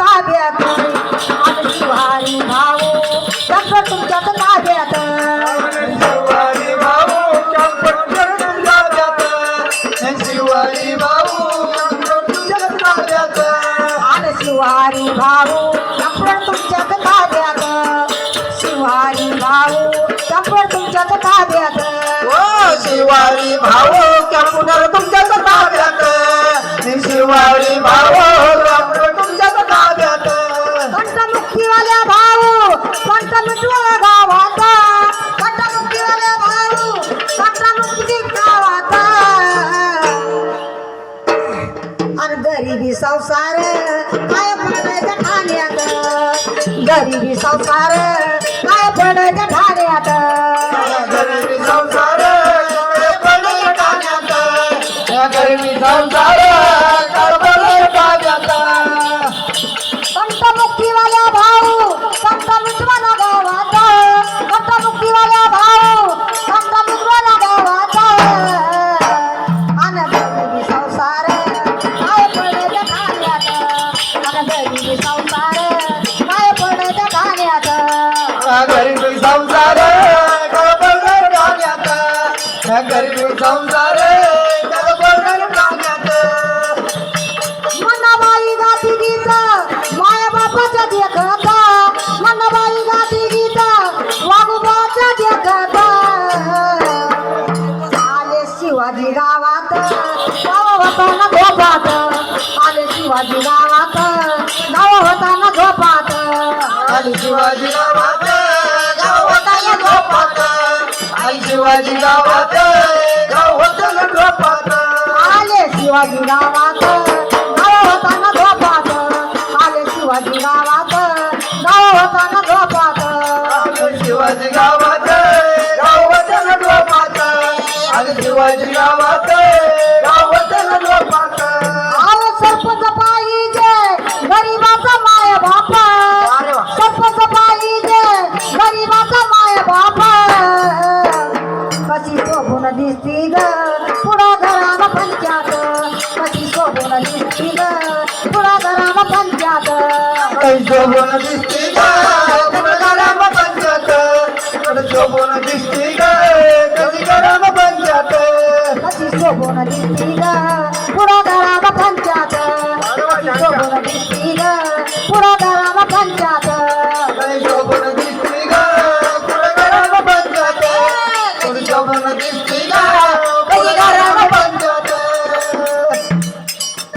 ताब्यात. आमची वारी भाऊ कॅम्प्युटर तुमच्याच ताब्यात. शिवारी भाऊ कॅम्प्युटर तुमच्या भाऊ कॅम्प्युटर तुमच्या जातं. आणि शिवारी भाऊ कॅम्प्युटर तुमच्याच ताब्यात. शिवारी भाऊ कॅम्प्युटर तुमच्याच ताब्यात. ओ शिवारी भाऊ कॅम्प्युटर तुमच्याच ताब्यात. शिवारी भाऊ गरिबी संसार काय पडायच्या ठाण्यात? गरिबी संसार काय पडायच्या ठाण्यात? गरिबी संसार कडबड टाण्यात गरिबी संसार संसार काय पडायच्या ठाण्यात गरिबी संसार कडबड संसार गाती गीत माया बापाच्या देखत मनाबाई गाती गीत वागोबाच्या देखत आले शिवाजी गावात गाव होताना आले शिवाजी गावात शिवाजी गावात गाव गावात झोपात आई शिवाजी गावात गाव गावात झोपात आले शिवाजी गावात पुढा घराला पंचात कधी शोभून दिसतील पुढा घराला पंचात कधी शोभून दिसतील पुढा घराला पंचात शोभून दिसतील